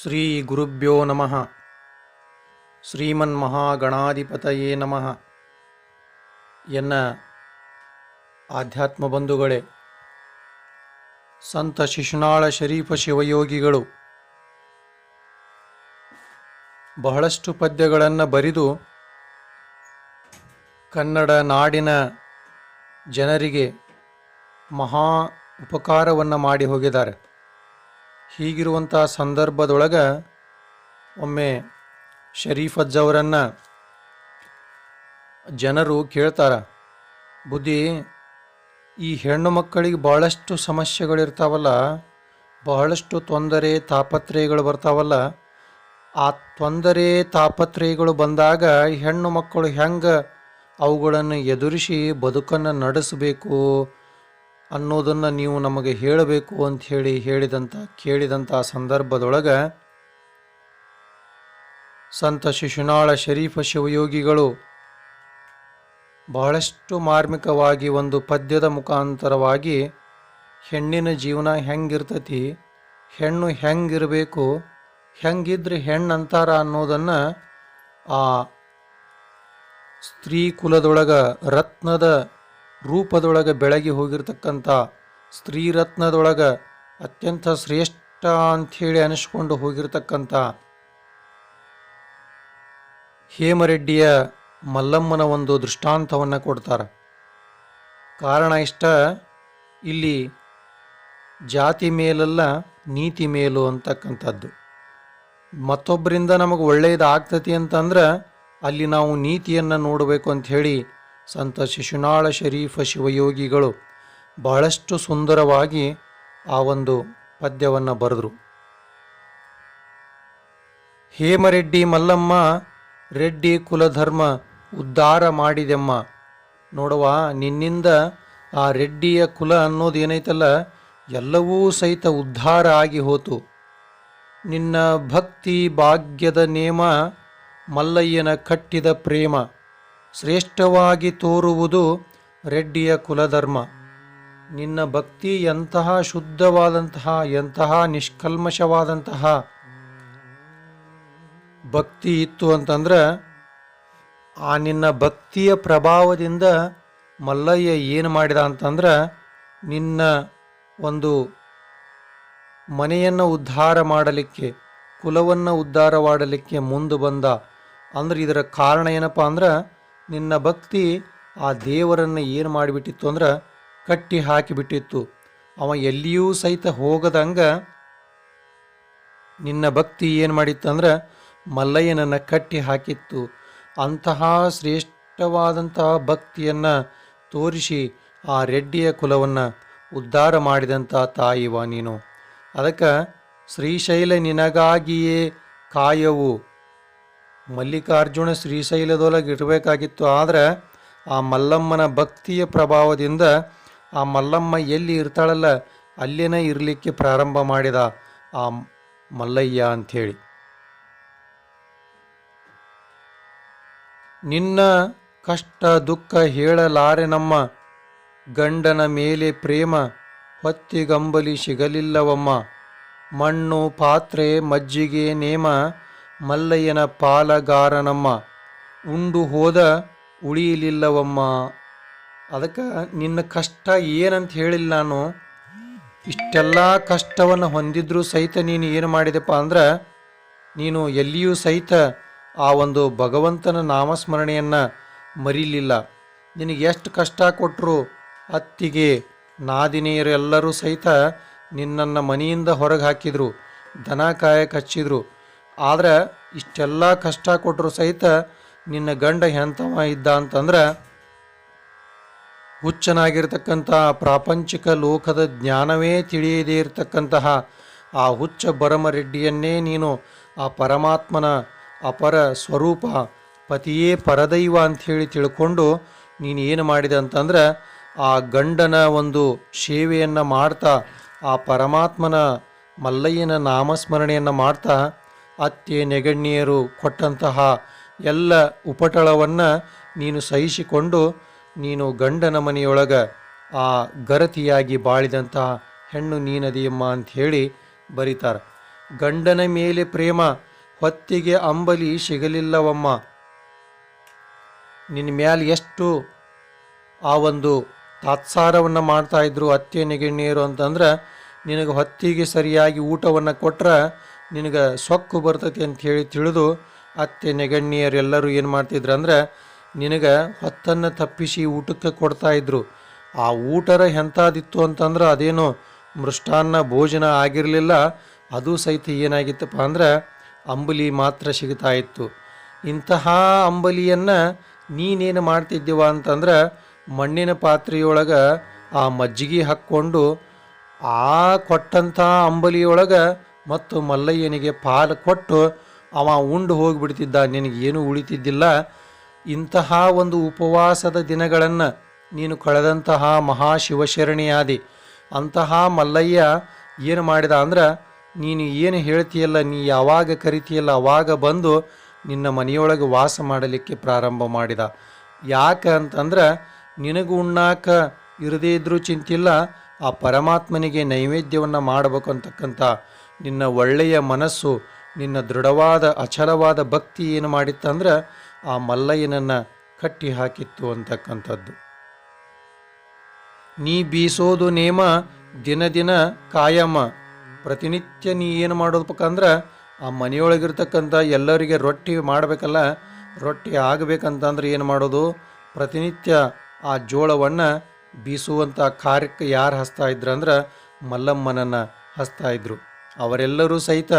ಶ್ರೀ ಗುರುಭ್ಯೋ ನಮಃ. ಶ್ರೀಮನ್ಮಹಾಗಣಾಧಿಪತಯೇ ನಮಃ. ಎನ್ನ ಆಧ್ಯಾತ್ಮ ಬಂಧುಗಳೇ ಸಂತ ಶಿಶುನಾಳ ಶರೀಫ ಶಿವಯೋಗಿಗಳು, ಬಹಳಷ್ಟು ಪದ್ಯಗಳನ್ನು ಬರೆದು ಕನ್ನಡ ನಾಡಿನ ಜನರಿಗೆ ಮಹಾ ಉಪಕಾರವನ್ನು ಮಾಡಿ ಹೋಗಿದ್ದಾರೆ. ಹೀಗಿರುವಂಥ ಸಂದರ್ಭದೊಳಗೆ ಒಮ್ಮೆ ಶರೀಫ್ ಅಜ್ಜವರನ್ನು ಜನರು ಕೇಳ್ತಾರ, ಬುದ್ಧಿ, ಈ ಹೆಣ್ಣು ಮಕ್ಕಳಿಗೆ ಭಾಳಷ್ಟು ಸಮಸ್ಯೆಗಳಿರ್ತಾವಲ್ಲ, ಬಹಳಷ್ಟು ತೊಂದರೆ ತಾಪತ್ರಯಗಳು ಬರ್ತಾವಲ್ಲ, ಆ ತೊಂದರೆ ತಾಪತ್ರಯಗಳು ಬಂದಾಗ ಹೆಣ್ಣು ಮಕ್ಕಳು ಹೆಂಗೆ ಅವುಗಳನ್ನು ಎದುರಿಸಿ ಬದುಕನ್ನು ನಡೆಸಬೇಕು ಅನ್ನೋದನ್ನು ನೀವು ನಮಗೆ ಹೇಳಬೇಕು ಅಂತ ಹೇಳಿ ಹೇಳಿದಂಥ ಕೇಳಿದಂಥ ಸಂದರ್ಭದೊಳಗೆ ಸಂತ ಶಿಶುನಾಳ ಶರೀಫ ಶಿವಯೋಗಿಗಳು ಬಹಳಷ್ಟು ಮಾರ್ಮಿಕವಾಗಿ ಒಂದು ಪದ್ಯದ ಮುಖಾಂತರವಾಗಿ ಹೆಣ್ಣಿನ ಜೀವನ ಹೆಂಗಿರ್ತತಿ, ಹೆಣ್ಣು ಹೆಂಗಿರಬೇಕು, ಹೆಂಗಿದ್ರೆ ಹೆಣ್ಣು ಅಂತಾರ ಅನ್ನೋದನ್ನು ಆ ಸ್ತ್ರೀ ಕುಲದೊಳಗ ರತ್ನದ ರೂಪದೊಳಗೆ ಬೆಳಗಿ ಹೋಗಿರ್ತಕ್ಕಂಥ ಸ್ತ್ರೀರತ್ನದೊಳಗೆ ಅತ್ಯಂತ ಶ್ರೇಷ್ಠ ಅಂಥೇಳಿ ಅನಿಸ್ಕೊಂಡು ಹೋಗಿರ್ತಕ್ಕಂಥ ಹೇಮರೆಡ್ಡಿಯ ಮಲ್ಲಮ್ಮನ ಒಂದು ದೃಷ್ಟಾಂತವನ್ನು ಕೊಡ್ತಾರೆ. ಕಾರಣ ಇಷ್ಟ, ಇಲ್ಲಿ ಜಾತಿ ಮೇಲಲ್ಲ ನೀತಿ ಮೇಲು ಅಂತಕ್ಕಂಥದ್ದು. ಮತ್ತೊಬ್ಬರಿಂದ ನಮಗೆ ಒಳ್ಳೆಯದು ಆಗ್ತತಿ ಅಂತಂದ್ರೆ ಅಲ್ಲಿ ನಾವು ನೀತಿಯನ್ನು ನೋಡಬೇಕು ಅಂತ ಹೇಳಿ ಸಂತ ಶಿಶುನಾಳ ಶರೀಫ ಶಿವಯೋಗಿಗಳು ಬಹಳಷ್ಟು ಸುಂದರವಾಗಿ ಆ ಒಂದು ಪದ್ಯವನ್ನು ಬರೆದರು. ಹೇಮರೆಡ್ಡಿ ಮಲ್ಲಮ್ಮ, ರೆಡ್ಡಿ ಕುಲಧರ್ಮ ಉದ್ಧಾರ ಮಾಡಿದೆಮ್ಮ. ನೋಡುವ, ನಿನ್ನಿಂದ ಆ ರೆಡ್ಡಿಯ ಕುಲ ಅನ್ನೋದು ಏನೈತಲ್ಲ, ಎಲ್ಲವೂ ಸಹಿತ ಉದ್ಧಾರ ಆಗಿ ಹೋತು. ನಿನ್ನ ಭಕ್ತಿ ಭಾಗ್ಯದ ನೇಮ ಮಲ್ಲಯ್ಯನ ಕಟ್ಟಿದ ಪ್ರೇಮ. ಶ್ರೇಷ್ಠವಾಗಿ ತೋರುವುದು ರೆಡ್ಡಿಯ ಕುಲಧರ್ಮ. ನಿನ್ನ ಭಕ್ತಿ ಎಂತಹ ಶುದ್ಧವಾದಂತಹ, ಎಂತಹ ನಿಷ್ಕಲ್ಮಶವಾದಂತಹ ಭಕ್ತಿ ಇತ್ತು ಅಂತಂದ್ರೆ, ಆ ನಿನ್ನ ಭಕ್ತಿಯ ಪ್ರಭಾವದಿಂದ ಮಲ್ಲಯ್ಯ ಏನು ಮಾಡಿದ ಅಂತಂದ್ರೆ, ನಿನ್ನ ಒಂದು ಮನೆಯನ್ನು ಉದ್ಧಾರ ಮಾಡಲಿಕ್ಕೆ, ಕುಲವನ್ನು ಉದ್ಧಾರ ಮಾಡಲಿಕ್ಕೆ ಮುಂದೆ ಬಂದ. ಅಂದ್ರೆ ಇದರ ಕಾರಣ ಏನಪ್ಪ ಅಂದ್ರೆ ನಿನ್ನ ಭಕ್ತಿ ಆ ದೇವರನ್ನು ಏನು ಮಾಡಿಬಿಟ್ಟಿತ್ತು ಅಂದ್ರೆ ಕಟ್ಟಿ ಹಾಕಿಬಿಟ್ಟಿತ್ತು. ಅವ ಎಲ್ಲಿಯೂ ಸಹಿತ ಹೋಗದಂಗ ನಿನ್ನ ಭಕ್ತಿ ಏನು ಮಾಡಿತ್ತು ಅಂದ್ರೆ ಮಲ್ಲಯ್ಯನನ್ನು ಕಟ್ಟಿ ಹಾಕಿತ್ತು. ಅಂತಹ ಶ್ರೇಷ್ಠವಾದಂತಹ ಭಕ್ತಿಯನ್ನು ತೋರಿಸಿ ಆ ರೆಡ್ಡಿಯ ಕುಲವನ್ನು ಉದ್ಧಾರ ಮಾಡಿದಂಥ ತಾಯಿವ ನೀನು. ಅದಕ್ಕೆ ಶ್ರೀಶೈಲ ನಿನಗಾಗಿಯೇ ಕಾಯವು. ಮಲ್ಲಿಕಾರ್ಜುನ ಶ್ರೀಶೈಲದೊಳಗೆ ಇರಬೇಕಾಗಿತ್ತು. ಆದರೆ ಆ ಮಲ್ಲಮ್ಮನ ಭಕ್ತಿಯ ಪ್ರಭಾವದಿಂದ ಆ ಮಲ್ಲಮ್ಮ ಎಲ್ಲಿ ಇರ್ತಾಳಲ್ಲ, ಅಲ್ಲೇನೇ ಇರಲಿಕ್ಕೆ ಪ್ರಾರಂಭ ಮಾಡಿದ ಆ ಮಲ್ಲಯ್ಯ ಅಂಥೇಳಿ. ನಿನ್ನ ಕಷ್ಟ ದುಃಖ ಹೇಳಲಾರೆ ನಮ್ಮ ಗಂಡನ ಮೇಲೆ ಪ್ರೇಮ, ಹೊತ್ತಿಗಂಬಲಿ ಸಿಗಲಿಲ್ಲವಮ್ಮ. ಮಣ್ಣು, ಪಾತ್ರೆ, ಮಜ್ಜಿಗೆ, ನೇಮ ಮಲ್ಲಯ್ಯನ ಪಾಲಗಾರನಮ್ಮ, ಉಂಡು ಹೋದ ಉಳಿಯಲಿಲ್ಲವಮ್ಮ. ಅದಕ್ಕೆ ನಿನ್ನ ಕಷ್ಟ ಏನಂತ ಹೇಳಿಲ್ಲ ನಾನು. ಇಷ್ಟೆಲ್ಲ ಕಷ್ಟವನ್ನು ಹೊಂದಿದ್ರೂ ಸಹಿತ ನೀನು ಏನು ಮಾಡಿದೆಪ್ಪ ಅಂದ್ರೆ, ನೀನು ಎಲ್ಲಿಯೂ ಸಹಿತ ಆ ಒಂದು ಭಗವಂತನ ನಾಮಸ್ಮರಣೆಯನ್ನು ಮರಿಲಿಲ್ಲ. ನಿನಗೆ ಎಷ್ಟು ಕಷ್ಟ ಕೊಟ್ಟರು ಅತ್ತಿಗೆ, ನಾದಿನಿಯರೆಲ್ಲರೂ ಸಹಿತ ನಿನ್ನನ್ನು ಮನೆಯಿಂದ ಹೊರಗೆ ಹಾಕಿದರು, ದನ ಕಾಯಕ್ಕೆ ಹಚ್ಚಿದ್ರು. ಆದರೆ ಇಷ್ಟೆಲ್ಲ ಕಷ್ಟ ಕೊಟ್ಟರು ಸಹಿತ ನಿನ್ನ ಗಂಡ ಎಂಥವ ಇದ್ದ ಅಂತಂದ್ರೆ ಹುಚ್ಚನಾಗಿರ್ತಕ್ಕಂತಹ ಪ್ರಾಪಂಚಿಕ ಲೋಕದ ಜ್ಞಾನವೇ ತಿಳಿಯದೇ ಇರತಕ್ಕಂತಹ ಆ ಹುಚ್ಚ ಬರಮರೆಡ್ಡಿಯನ್ನೇ ನೀನು ಆ ಪರಮಾತ್ಮನ ಅಪರ ಸ್ವರೂಪ, ಪತಿಯೇ ಪರದೈವ ಅಂಥೇಳಿ ತಿಳ್ಕೊಂಡು ನೀನು ಏನು ಮಾಡಿದೆ ಅಂತಂದ್ರೆ ಆ ಗಂಡನ ಒಂದು ಸೇವೆಯನ್ನು ಮಾಡ್ತಾ, ಆ ಪರಮಾತ್ಮನ ಮಲ್ಲಯ್ಯನ ನಾಮಸ್ಮರಣೆಯನ್ನು ಮಾಡ್ತಾ ಅತ್ತೆ ನೆಗಣ್ಣಿಯರು ಕೊಟ್ಟಂತಹ ಎಲ್ಲ ಉಪಟಳವನ್ನು ನೀನು ಸಹಿಸಿಕೊಂಡು ನೀನು ಗಂಡನ ಮನೆಯೊಳಗೆ ಆ ಗರತಿಯಾಗಿ ಬಾಳಿದಂತಹ ಹೆಣ್ಣು ನೀನದಿಯಮ್ಮ ಅಂತ ಹೇಳಿ ಬರೀತಾರೆ. ಗಂಡನ ಮೇಲೆ ಪ್ರೇಮ, ಹೊತ್ತಿಗೆ ಅಂಬಲಿ ಸಿಗಲಿಲ್ಲವಮ್ಮ. ನಿನ್ನ ಮ್ಯಾಲೆ ಎಷ್ಟು ಆ ಒಂದು ತಾತ್ಸಾರವನ್ನು ಮಾಡ್ತಾಯಿದ್ರು ಅತ್ತೆ ನೆಗಣ್ಣಿಯರು ಅಂತಂದ್ರೆ, ನಿನಗೆ ಹೊತ್ತಿಗೆ ಸರಿಯಾಗಿ ಊಟವನ್ನು ಕೊಟ್ರೆ ನಿನಗೆ ಸೊಕ್ಕು ಬರ್ತೈತಿ ಹೇಳಿ ತಿಳಿದು, ಅತ್ತೆ ನೆಗಣ್ಣಿಯರೆಲ್ಲರೂ ಏನು ಮಾಡ್ತಿದ್ರು ಅಂದ್ರೆ, ನಿನಗೆ ಹೊತ್ತನ್ನು ತಪ್ಪಿಸಿ ಊಟಕ್ಕೆ ಕೊಡ್ತಾ ಇದ್ರು. ಆ ಊಟರ ಎಂಥದಿತ್ತು ಅಂತಂದ್ರೆ ಅದೇನು ಮೃಷ್ಟಾನ್ನ ಭೋಜನ ಆಗಿರಲಿಲ್ಲ, ಅದು ಸಹಿತ ಏನಾಗಿತ್ತಪ್ಪ ಅಂದ್ರೆ ಅಂಬಲಿ ಮಾತ್ರ ಸಿಗ್ತಾ ಇತ್ತು. ಇಂತಹ ಅಂಬಲಿಯನ್ನು ನೀನೇನು ಮಾಡ್ತಿದ್ದೀವ ಅಂತಂದ್ರೆ, ಮಣ್ಣಿನ ಪಾತ್ರೆಯೊಳಗೆ ಆ ಮಜ್ಜಿಗೆ ಹಾಕ್ಕೊಂಡು, ಆ ಕೊಟ್ಟಂಥ ಅಂಬಲಿಯೊಳಗೆ ಮತ್ತು ಮಲ್ಲಯ್ಯನಿಗೆ ಪಾಲು ಕೊಟ್ಟು ಅವ ಉಂಡು ಹೋಗಿಬಿಡ್ತಿದ್ದ. ನಿನಗೇನು ಉಳಿತಿದ್ದಿಲ್ಲ. ಇಂತಹ ಒಂದು ಉಪವಾಸದ ದಿನಗಳನ್ನು ನೀನು ಕಳೆದಂತಹ ಮಹಾಶಿವಶರಣಿಯಾದಿ. ಅಂತಹ ಮಲ್ಲಯ್ಯ ಏನು ಮಾಡಿದ ಅಂದ್ರೆ, ನೀನು ಏನು ಹೇಳ್ತೀಯಲ್ಲ, ನೀ ಯಾವಾಗ ಕರಿತೀಯಲ್ಲ, ಅವಾಗ ಬಂದು ನಿನ್ನ ಮನೆಯೊಳಗೆ ವಾಸ ಮಾಡಲಿಕ್ಕೆ ಪ್ರಾರಂಭ ಮಾಡಿದ. ಯಾಕೆ ಅಂತಂದ್ರೆ, ನಿನಗೂ ಉಣ್ಣಾಕ ಇರದೇ ಇದ್ರೂ ಚಿಂತಿಲ್ಲ, ಆ ಪರಮಾತ್ಮನಿಗೆ ನೈವೇದ್ಯವನ್ನು ಮಾಡಬೇಕು ಅಂತಕ್ಕಂಥ ನಿನ್ನ ಒಳ್ಳೆಯ ಮನಸ್ಸು, ನಿನ್ನ ದೃಢವಾದ, ಅಚಲವಾದ ಭಕ್ತಿ ಏನು ಮಾಡಿತ್ತಂದ್ರೆ ಆ ಮಲ್ಲಯ್ಯನನ್ನು ಕಟ್ಟಿ ಹಾಕಿತ್ತು ಅಂತಕ್ಕಂಥದ್ದು. ನೀ ಬೀಸೋದು ನೇಮ, ದಿನ ದಿನ ಕಾಯಮ. ಪ್ರತಿನಿತ್ಯ ನೀ ಏನು ಮಾಡೋದಕ್ಕಂದ್ರೆ ಆ ಮನೆಯೊಳಗಿರ್ತಕ್ಕಂಥ ಎಲ್ಲರಿಗೆ ರೊಟ್ಟಿ ಮಾಡಬೇಕಲ್ಲ, ರೊಟ್ಟಿ ಆಗಬೇಕಂತಂದ್ರೆ ಏನು ಮಾಡೋದು? ಪ್ರತಿನಿತ್ಯ ಆ ಜೋಳವನ್ನು ಬೀಸುವಂಥ ಕಾರ್ಯಕ್ಕೆ ಯಾರು ಹಸ್ತಾ ಇದ್ರು ಅಂದ್ರೆ ಮಲ್ಲಮ್ಮನನ್ನು ಹಸ್ತಾ ಇದ್ರು. ಅವರೆಲ್ಲರೂ ಸಹಿತ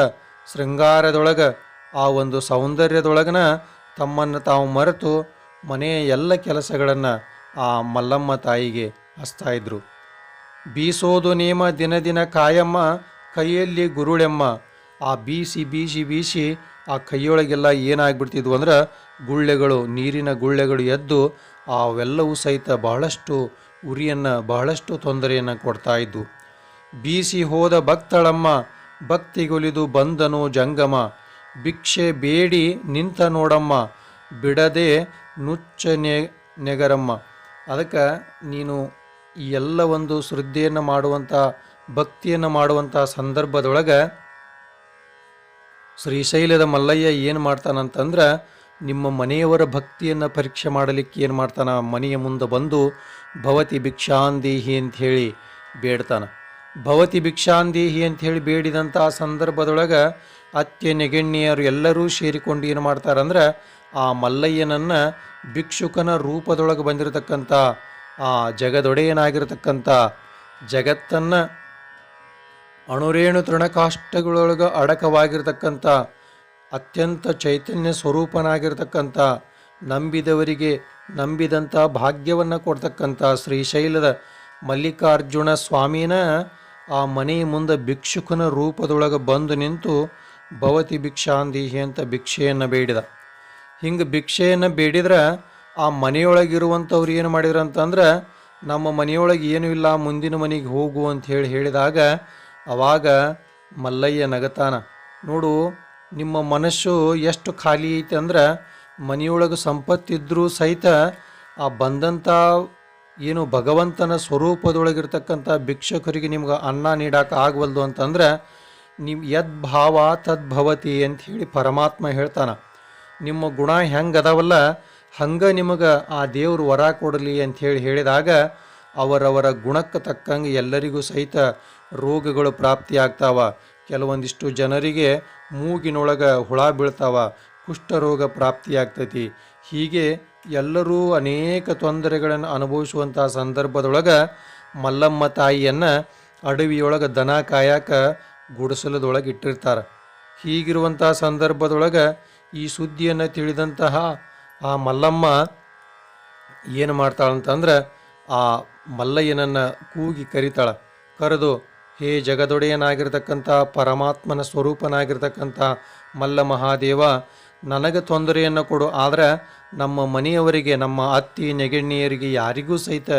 ಶೃಂಗಾರದೊಳಗೆ ಆ ಒಂದು ಸೌಂದರ್ಯದೊಳಗನ ತಮ್ಮನ್ನು ತಾವು ಮರೆತು ಮನೆಯ ಎಲ್ಲ ಕೆಲಸಗಳನ್ನು ಆ ಮಲ್ಲಮ್ಮ ತಾಯಿಗೆ ಹಸ್ತಾ ಇದ್ರು. ಬೀಸೋದು ನೇಮ ದಿನ ದಿನ ಕಾಯಮ್ಮ, ಕೈಯಲ್ಲಿ ಗುರುಳೆಮ್ಮ. ಆ ಬೀಸಿ ಬೀಸಿ ಬೀಸಿ ಆ ಕೈಯೊಳಗೆಲ್ಲ ಏನಾಗ್ಬಿಡ್ತಿದ್ವು ಅಂದ್ರೆ ಗುಳ್ಳೆಗಳು, ನೀರಿನ ಗುಳ್ಳೆಗಳು ಎದ್ದು ಅವೆಲ್ಲವೂ ಸಹಿತ ಬಹಳಷ್ಟು ಉರಿಯನ್ನು, ಬಹಳಷ್ಟು ತೊಂದರೆಯನ್ನು ಕೊಡ್ತಾ ಇದ್ವು. ಬೀಸಿ ಹೋದ ಭಕ್ತಳಮ್ಮ ಭಕ್ತಿಗೊಲಿದು ಬಂದನು ಜಂಗಮ. ಭಿಕ್ಷೆ ಬೇಡಿ ನಿಂತ ನೋಡಮ್ಮ, ಬಿಡದೆ ನುಚ್ಚ ನೆಗರಮ್ಮ. ಅದಕ್ಕೆ ನೀನು ಎಲ್ಲ ಒಂದು ಶ್ರದ್ಧೆಯನ್ನು ಮಾಡುವಂಥ ಭಕ್ತಿಯನ್ನು ಮಾಡುವಂಥ ಸಂದರ್ಭದೊಳಗೆ ಶ್ರೀಶೈಲದ ಮಲ್ಲಯ್ಯ ಏನು ಮಾಡ್ತಾನಂತಂದ್ರೆ ನಿಮ್ಮ ಮನೆಯವರ ಭಕ್ತಿಯನ್ನು ಪರೀಕ್ಷೆ ಮಾಡಲಿಕ್ಕೆ ಏನು ಮಾಡ್ತಾನ? ಮನೆಯ ಮುಂದೆ ಬಂದು ಭವತಿ ಭಿಕ್ಷಾಂದೇಹಿ ಅಂತ ಹೇಳಿ ಬೇಡ್ತಾನ. ಭವತಿ ಭಿಕ್ಷಾಂದೇಹಿ ಅಂತ ಹೇಳಿ ಬೇಡಿದಂಥ ಸಂದರ್ಭದೊಳಗೆ ಅತ್ಯ ನೆಗೆಣ್ಣಿಯರು ಎಲ್ಲರೂ ಸೇರಿಕೊಂಡು ಏನು ಮಾಡ್ತಾರಂದ್ರೆ ಆ ಮಲ್ಲಯ್ಯನನ್ನು ಭಿಕ್ಷುಕನ ರೂಪದೊಳಗೆ ಬಂದಿರತಕ್ಕಂಥ, ಆ ಜಗದೊಡೆಯನಾಗಿರತಕ್ಕಂಥ ಜಗತ್ತನ್ನು ಅಣುರೇಣು ತೃಣಕಾಷ್ಟಗಳೊಳಗೆ ಅಡಕವಾಗಿರ್ತಕ್ಕಂಥ, ಅತ್ಯಂತ ಚೈತನ್ಯ ಸ್ವರೂಪನಾಗಿರ್ತಕ್ಕಂಥ, ನಂಬಿದವರಿಗೆ ನಂಬಿದಂಥ ಭಾಗ್ಯವನ್ನು ಕೊಡ್ತಕ್ಕಂಥ ಶ್ರೀಶೈಲದ ಮಲ್ಲಿಕಾರ್ಜುನ ಸ್ವಾಮಿನ ಆ ಮನೆಯ ಮುಂದೆ ಭಿಕ್ಷುಕನ ರೂಪದೊಳಗೆ ಬಂದು ನಿಂತು ಭವತಿ ಭಿಕ್ಷಾಂದೀಹಿ ಅಂತ ಭಿಕ್ಷೆಯನ್ನು ಬೇಡಿದ. ಹಿಂಗೆ ಭಿಕ್ಷೆಯನ್ನು ಬೇಡಿದ್ರೆ ಆ ಮನೆಯೊಳಗಿರುವಂಥವ್ರು ಏನು ಮಾಡಿದ್ರು ಅಂತಂದ್ರೆ, ನಮ್ಮ ಮನೆಯೊಳಗೆ ಏನೂ ಇಲ್ಲ, ಮುಂದಿನ ಮನೆಗೆ ಹೋಗು ಅಂತ ಹೇಳಿ ಹೇಳಿದಾಗ ಅವಾಗ ಮಲ್ಲಯ್ಯ ನಗತಾನ, ನೋಡು, ನಿಮ್ಮ ಮನಸ್ಸು ಎಷ್ಟು ಖಾಲಿ ಐತೆ ಅಂದ್ರೆ ಮನೆಯೊಳಗೆ ಸಂಪತ್ತಿದ್ರೂ ಸಹಿತ ಆ ಬಂದಂಥ ಏನು ಭಗವಂತನ ಸ್ವರೂಪದೊಳಗಿರ್ತಕ್ಕಂಥ ಭಿಕ್ಷಕರಿಗೆ ನಿಮ್ಗೆ ಅನ್ನ ನೀಡಕ್ಕೆ ಆಗವಲ್ದು ಅಂತಂದ್ರೆ ನೀವು ಯದ್ಭಾವ ತದ್ಭವತಿ ಅಂತ ಹೇಳಿ ಪರಮಾತ್ಮ ಹೇಳ್ತಾನೆ. ನಿಮ್ಮ ಗುಣ ಹೆಂಗೆ ಅದಾವಲ್ಲ, ಹಂಗೆ ನಿಮಗೆ ಆ ದೇವರು ವರ ಕೊಡಲಿ ಅಂಥೇಳಿ ಹೇಳಿದಾಗ, ಅವರವರ ಗುಣಕ್ಕೆ ತಕ್ಕಂಗೆ ಎಲ್ಲರಿಗೂ ಸಹಿತ ರೋಗಗಳು ಪ್ರಾಪ್ತಿಯಾಗ್ತಾವ ಕೆಲವೊಂದಿಷ್ಟು ಜನರಿಗೆ ಮೂಗಿನೊಳಗೆ ಹುಳ ಬೀಳ್ತಾವ, ಕುಷ್ಠರೋಗ ಪ್ರಾಪ್ತಿಯಾಗ್ತೈತಿ ಹೀಗೆ ಎಲ್ಲರೂ ಅನೇಕ ತೊಂದರೆಗಳನ್ನು ಅನುಭವಿಸುವಂಥ ಸಂದರ್ಭದೊಳಗೆ ಮಲ್ಲಮ್ಮ ತಾಯಿಯನ್ನು ಅಡವಿಯೊಳಗೆ ದನ ಕಾಯಕ ಗುಡಿಸಲದೊಳಗೆ ಇಟ್ಟಿರ್ತಾರೆ. ಹೀಗಿರುವಂಥ ಸಂದರ್ಭದೊಳಗೆ ಈ ಸುದ್ದಿಯನ್ನು ತಿಳಿದಂತಹ ಆ ಮಲ್ಲಮ್ಮ ಏನು ಮಾಡ್ತಾಳಂತಂದ್ರೆ ಆ ಮಲ್ಲಯ್ಯನನ್ನು ಕೂಗಿ ಕರಿತಾಳ. ಕರೆದು, ಹೇ ಜಗದೊಡೆಯನಾಗಿರ್ತಕ್ಕಂಥ, ಪರಮಾತ್ಮನ ಸ್ವರೂಪನಾಗಿರ್ತಕ್ಕಂಥ ಮಲ್ಲ ಮಹಾದೇವ ನನಗೆ ತೊಂದರೆಯನ್ನು ಕೊಡು. ಆದರೆ ನಮ್ಮ ಮನೆಯವರಿಗೆ, ನಮ್ಮ ಅತ್ತಿ, ನೆಗಣ್ಣಿಯರಿಗೆ ಯಾರಿಗೂ ಸಹಿತ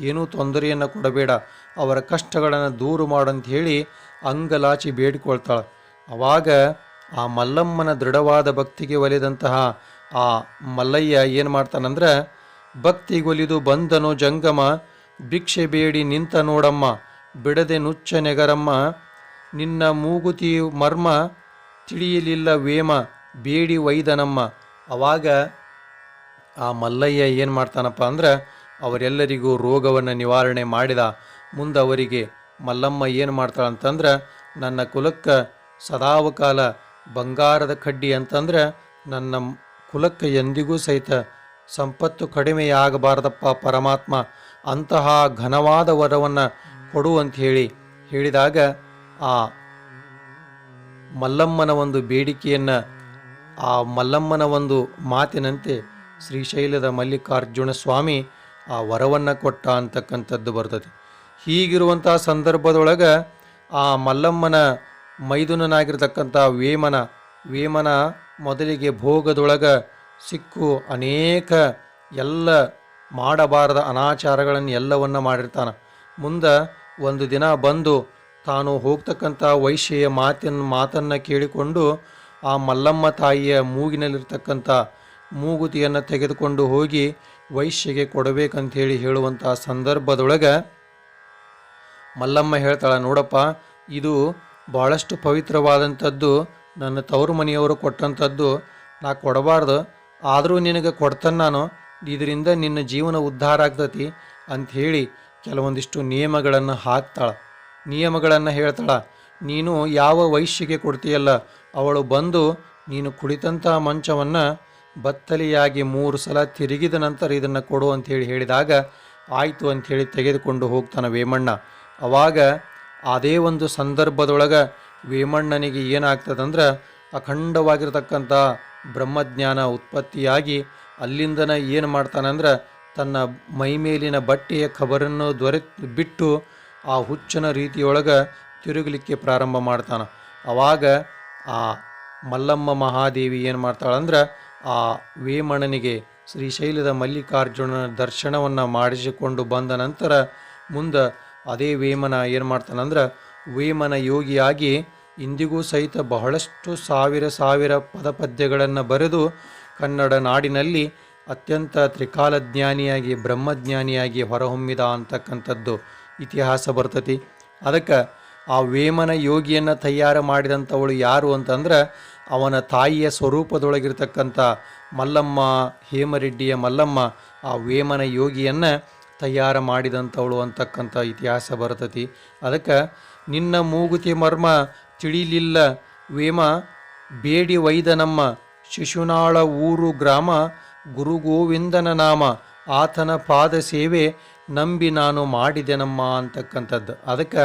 ಏನೂ ತೊಂದರೆಯನ್ನು ಕೊಡಬೇಡ. ಅವರ ಕಷ್ಟಗಳನ್ನು ದೂರು ಮಾಡಂತ ಹೇಳಿ ಅಂಗಲಾಚಿ ಬೇಡಿಕೊಳ್ತಾಳೆ. ಆವಾಗ ಆ ಮಲ್ಲಮ್ಮನ ದೃಢವಾದ ಭಕ್ತಿಗೆ ಒಲಿದಂತಹ ಆ ಮಲ್ಲಯ್ಯ ಏನು ಮಾಡ್ತಾನಂದ್ರೆ ಭಕ್ತಿಗೊಲಿದು ಬಂದನು ಜಂಗಮ, ಭಿಕ್ಷೆ ಬೇಡಿ ನಿಂತ ನೋಡಮ್ಮ, ಬಿಡದೆ ನುಚ್ಚ ನೆಗರಮ್ಮ, ನಿನ್ನ ಮೂಗುತಿ ಮರ್ಮ, ತಿಳಿಯಲಿಲ್ಲ ವೇಮ, ಬೇಡಿ ವೈದನಮ್ಮ. ಅವಾಗ ಆ ಮಲ್ಲಯ್ಯ ಏನು ಮಾಡ್ತಾನಪ್ಪ ಅಂದ್ರೆ, ಅವರೆಲ್ಲರಿಗೂ ರೋಗವನ್ನು ನಿವಾರಣೆ ಮಾಡಿದ ಮುಂದೆ ಅವರಿಗೆ, ಮಲ್ಲಮ್ಮ ಏನು ಮಾಡ್ತಾಳಂತಂದ್ರೆ ನನ್ನ ಕುಲಕ್ಕೆ ಸದಾವಕಾಲ ಬಂಗಾರದ ಕಡ್ಡಿ ಅಂತಂದ್ರೆ, ನನ್ನ ಕುಲಕ್ಕೆ ಎಂದಿಗೂ ಸಹಿತ ಸಂಪತ್ತು ಕಡಿಮೆಯಾಗಬಾರದಪ್ಪ ಪರಮಾತ್ಮ, ಅಂತಹ ಘನವಾದ ವರವನ್ನು ಕೊಡು ಅಂತ ಹೇಳಿ ಹೇಳಿದಾಗ, ಆ ಮಲ್ಲಮ್ಮನ ಒಂದು ಬೇಡಿಕೆಯನ್ನು, ಆ ಮಲ್ಲಮ್ಮನ ಒಂದು ಮಾತಿನಂತೆ ಶ್ರೀಶೈಲದ ಮಲ್ಲಿಕಾರ್ಜುನ ಸ್ವಾಮಿ ಆ ವರವನ್ನು ಕೊಟ್ಟ ಅಂತಕ್ಕಂಥದ್ದು ಬರ್ತದೆ. ಹೀಗಿರುವಂತಹ ಸಂದರ್ಭದೊಳಗೆ ಆ ಮಲ್ಲಮ್ಮನ ಮೈದುನನಾಗಿರ್ತಕ್ಕಂಥ ವೇಮನ ವೇಮನ ಮೊದಲಿಗೆ ಭೋಗದೊಳಗೆ ಸಿಕ್ಕು ಅನೇಕ ಎಲ್ಲ ಮಾಡಬಾರದ ಅನಾಚಾರಗಳನ್ನು ಎಲ್ಲವನ್ನು ಮಾಡಿರ್ತಾನೆ. ಮುಂದೆ ಒಂದು ದಿನ ಬಂದು ತಾನು ಹೋಗ್ತಕ್ಕಂಥ ವೈಶ್ಯೆಯ ಮಾತಿನ, ಮಾತನ್ನು ಕೇಳಿಕೊಂಡು ಆ ಮಲ್ಲಮ್ಮ ತಾಯಿಯ ಮೂಗಿನಲ್ಲಿರ್ತಕ್ಕಂಥ ಮೂಗುತಿಯನ್ನು ತೆಗೆದುಕೊಂಡು ಹೋಗಿ ವೈಶ್ಯಗೆ ಕೊಡಬೇಕಂಥೇಳಿ ಹೇಳುವಂಥ ಸಂದರ್ಭದೊಳಗೆ ಮಲ್ಲಮ್ಮ ಹೇಳ್ತಾಳೆ, ನೋಡಪ್ಪ, ಇದು ಭಾಳಷ್ಟು ಪವಿತ್ರವಾದಂಥದ್ದು, ನನ್ನ ತವರು ಮನೆಯವರು ಕೊಟ್ಟಂಥದ್ದು ನಾ ಕೊಡಬಾರ್ದು. ಆದರೂ ನಿನಗೆ ಕೊಡ್ತಾನೆ ನಾನು. ಇದರಿಂದ ನಿನ್ನ ಜೀವನ ಉದ್ಧಾರ ಆಗ್ತತಿ ಅಂಥೇಳಿ ಕೆಲವೊಂದಿಷ್ಟು ನಿಯಮಗಳನ್ನು ಹಾಕ್ತಾಳೆ. ನಿಯಮಗಳನ್ನು ಹೇಳ್ತಾಳೆ, ನೀನು ಯಾವ ವೈಶ್ಯಗೆ ಕೊಡ್ತೀಯಲ್ಲ, ಅವಳು ಬಂದು ನೀನು ಕುಳಿತಂಥ ಮಂಚವನ್ನು ಬತ್ತಲಿಯಾಗಿ ಮೂರು ಸಲ ತಿರುಗಿದ ನಂತರ ಇದನ್ನು ಕೊಡು ಅಂಥೇಳಿ ಹೇಳಿದಾಗ, ಆಯಿತು ಅಂಥೇಳಿ ತೆಗೆದುಕೊಂಡು ಹೋಗ್ತಾನೆ ವೇಮಣ್ಣ. ಅವಾಗ ಅದೇ ಒಂದು ಸಂದರ್ಭದೊಳಗೆ ವೇಮಣ್ಣನಿಗೆ ಏನಾಗ್ತದಂದ್ರೆ ಅಖಂಡವಾಗಿರ್ತಕ್ಕಂಥ ಬ್ರಹ್ಮಜ್ಞಾನ ಉತ್ಪತ್ತಿಯಾಗಿ ಅಲ್ಲಿಂದನ ಏನು ಮಾಡ್ತಾನಂದ್ರೆ, ತನ್ನ ಮೈಮೇಲಿನ ಬಟ್ಟೆಯ ಖಬರನ್ನು ದೊರೆ ಬಿಟ್ಟು ಆ ಹುಚ್ಚನ ರೀತಿಯೊಳಗೆ ತಿರುಗಲಿಕ್ಕೆ ಪ್ರಾರಂಭ ಮಾಡ್ತಾನೆ. ಅವಾಗ ಆ ಮಲ್ಲಮ್ಮ ಮಹಾದೇವಿ ಏನು ಮಾಡ್ತಾಳಂದ್ರೆ ಆ ವೇಮಣನಿಗೆ ಶ್ರೀಶೈಲದ ಮಲ್ಲಿಕಾರ್ಜುನನ ದರ್ಶನವನ್ನು ಮಾಡಿಸಿಕೊಂಡು ಬಂದ ನಂತರ ಮುಂದೆ ಅದೇ ವೇಮನ ಏನು ಮಾಡ್ತಾನಂದ್ರೆ ವೇಮನ ಯೋಗಿಯಾಗಿ ಇಂದಿಗೂ ಸಹಿತ ಬಹಳಷ್ಟು ಸಾವಿರ ಸಾವಿರ ಪದಪದ್ಯಗಳನ್ನು ಬರೆದು ಕನ್ನಡ ನಾಡಿನಲ್ಲಿ ಅತ್ಯಂತ ತ್ರಿಕಾಲಜ್ಞಾನಿಯಾಗಿ, ಬ್ರಹ್ಮಜ್ಞಾನಿಯಾಗಿ ಹೊರಹೊಮ್ಮಿದ ಅಂತಕ್ಕಂಥದ್ದು ಇತಿಹಾಸ ಬರ್ತತಿ. ಅದಕ್ಕೆ ಆ ವೇಮನ ಯೋಗಿಯನ್ನು ತಯಾರು ಮಾಡಿದಂಥವಳು ಯಾರು ಅಂತಂದ್ರೆ ಅವನ ತಾಯಿಯ ಸ್ವರೂಪದೊಳಗಿರ್ತಕ್ಕಂಥ ಮಲ್ಲಮ್ಮ, ಹೇಮರೆಡ್ಡಿಯ ಮಲ್ಲಮ್ಮ, ಆ ವೇಮನ ಯೋಗಿಯನ್ನು ತಯಾರು ಮಾಡಿದಂಥವಳು ಅಂತಕ್ಕಂಥ ಇತಿಹಾಸ ಬರ್ತತಿ. ಅದಕ್ಕೆ, ನಿನ್ನ ಮೂಗುತಿ ಮರ್ಮ ತಿಳಿಲಿಲ್ಲ, ವೇಮ ಬೇಡಿ ವೈದನಮ್ಮ ಶಿಶುನಾಳ ಊರು ಗ್ರಾಮ ಗುರು ಗೋವಿಂದನ ನಾಮ, ಆತನ ಪಾದ ಸೇವೆ ನಂಬಿ ನಾನು ಮಾಡಿದೆನಮ್ಮ ಅಂತಕ್ಕಂಥದ್ದು. ಅದಕ್ಕೆ,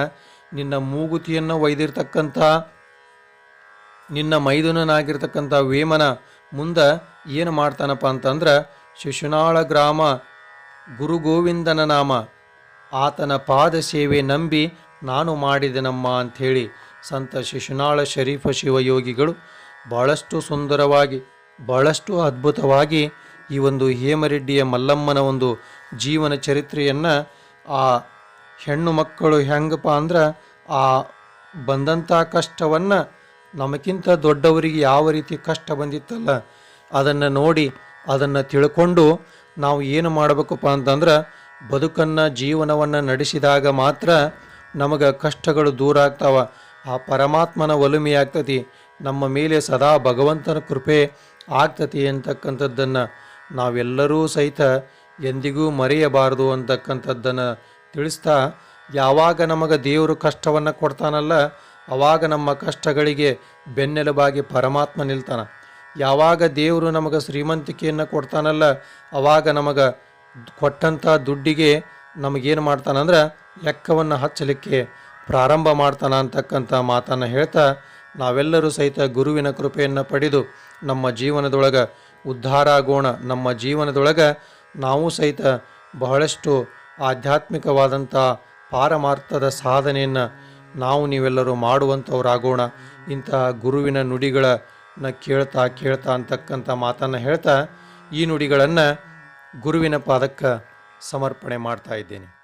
ನಿನ್ನ ಮೂಗುತಿಯನ್ನು ಒಯ್ದಿರ್ತಕ್ಕಂಥ ನಿನ್ನ ಮೈದುನನಾಗಿರ್ತಕ್ಕಂಥ ವೇಮನ ಮುಂದೆ ಏನು ಮಾಡ್ತಾನಪ್ಪ ಅಂತಂದ್ರೆ ಶಿಶುನಾಳ ಗ್ರಾಮ ಗುರು ಗೋವಿಂದನ ನಾಮ. ಆತನ ಪಾದ ಸೇವೆ ನಂಬಿ ನಾನು ಮಾಡಿದೆನಮ್ಮ ಅಂಥೇಳಿ ಸಂತ ಶಿಶುನಾಳ ಶರೀಫ ಶಿವಯೋಗಿಗಳು ಭಾಳಷ್ಟು ಸುಂದರವಾಗಿ, ಬಹಳಷ್ಟು ಅದ್ಭುತವಾಗಿ ಈ ಒಂದು ಹೇಮರೆಡ್ಡಿಯ ಮಲ್ಲಮ್ಮನ ಒಂದು ಜೀವನ ಚರಿತ್ರೆಯನ್ನು ಆ ಹೆಣ್ಣು ಮಕ್ಕಳು ಹೆಂಗಪ್ಪ ಅಂದ್ರೆ ಆ ಬಂದಂಥ ಕಷ್ಟವನ್ನು ನಮಗಿಂತ ದೊಡ್ಡವರಿಗೆ ಯಾವ ರೀತಿ ಕಷ್ಟ ಬಂದಿತ್ತಲ್ಲ, ಅದನ್ನು ನೋಡಿ, ಅದನ್ನು ತಿಳ್ಕೊಂಡು ನಾವು ಏನು ಮಾಡಬೇಕಪ್ಪ ಅಂತಂದ್ರೆ, ಬದುಕನ್ನು, ಜೀವನವನ್ನು ನಡೆಸಿದಾಗ ಮಾತ್ರ ನಮಗೆ ಕಷ್ಟಗಳು ದೂರ ಆಗ್ತಾವ. ಆ ಪರಮಾತ್ಮನ ಒಲುಮೆ ಆಗ್ತತಿ. ನಮ್ಮ ಮೇಲೆ ಸದಾ ಭಗವಂತನ ಕೃಪೆ ಆಗ್ತತಿ ಅಂತಕ್ಕಂಥದ್ದನ್ನು ನಾವೆಲ್ಲರೂ ಸಹಿತ ಎಂದಿಗೂ ಮರೆಯಬಾರದು ಅಂತಕ್ಕಂಥದ್ದನ್ನು ತಿಳಿಸ್ತಾ, ಯಾವಾಗ ನಮಗೆ ದೇವರು ಕಷ್ಟವನ್ನು ಕೊಡ್ತಾನಲ್ಲ ಅವಾಗ ನಮ್ಮ ಕಷ್ಟಗಳಿಗೆ ಬೆನ್ನೆಲುಬಾಗಿ ಪರಮಾತ್ಮ ನಿಲ್ತಾನ. ಯಾವಾಗ ದೇವರು ನಮಗೆ ಶ್ರೀಮಂತಿಕೆಯನ್ನು ಕೊಡ್ತಾನಲ್ಲ, ಅವಾಗ ನಮಗೆ ಕೊಟ್ಟಂಥ ದುಡ್ಡಿಗೆ ನಮಗೇನು ಮಾಡ್ತಾನಂದ್ರೆ ಲೆಕ್ಕವನ್ನು ಹಚ್ಚಲಿಕ್ಕೆ ಪ್ರಾರಂಭ ಮಾಡ್ತಾನ ಅಂತಕ್ಕಂಥ ಮಾತನ್ನು ಹೇಳ್ತಾ ನಾವೆಲ್ಲರೂ ಸಹಿತ ಗುರುವಿನ ಕೃಪೆಯನ್ನು ಪಡೆದು ನಮ್ಮ ಜೀವನದೊಳಗೆ ಉದ್ಧಾರ ಆಗೋಣ. ನಮ್ಮ ಜೀವನದೊಳಗೆ ನಾವು ಸಹಿತ ಬಹಳಷ್ಟು ಆಧ್ಯಾತ್ಮಿಕವಾದಂಥ ಪಾರಮಾರ್ಥದ ಸಾಧನೆಯನ್ನು ನಾವು ನೀವೆಲ್ಲರೂ ಮಾಡುವಂಥವ್ರಾಗೋಣ. ಇಂತಹ ಗುರುವಿನ ನುಡಿಗಳನ್ನ ಕೇಳ್ತಾ ಕೇಳ್ತಾ ಅಂತಕ್ಕಂಥ ಮಾತನ್ನು ಹೇಳ್ತಾ ಈ ನುಡಿಗಳನ್ನು ಗುರುವಿನ ಪಾದಕ್ಕೆ ಸಮರ್ಪಣೆ ಮಾಡ್ತಾ ಇದ್ದೇನೆ.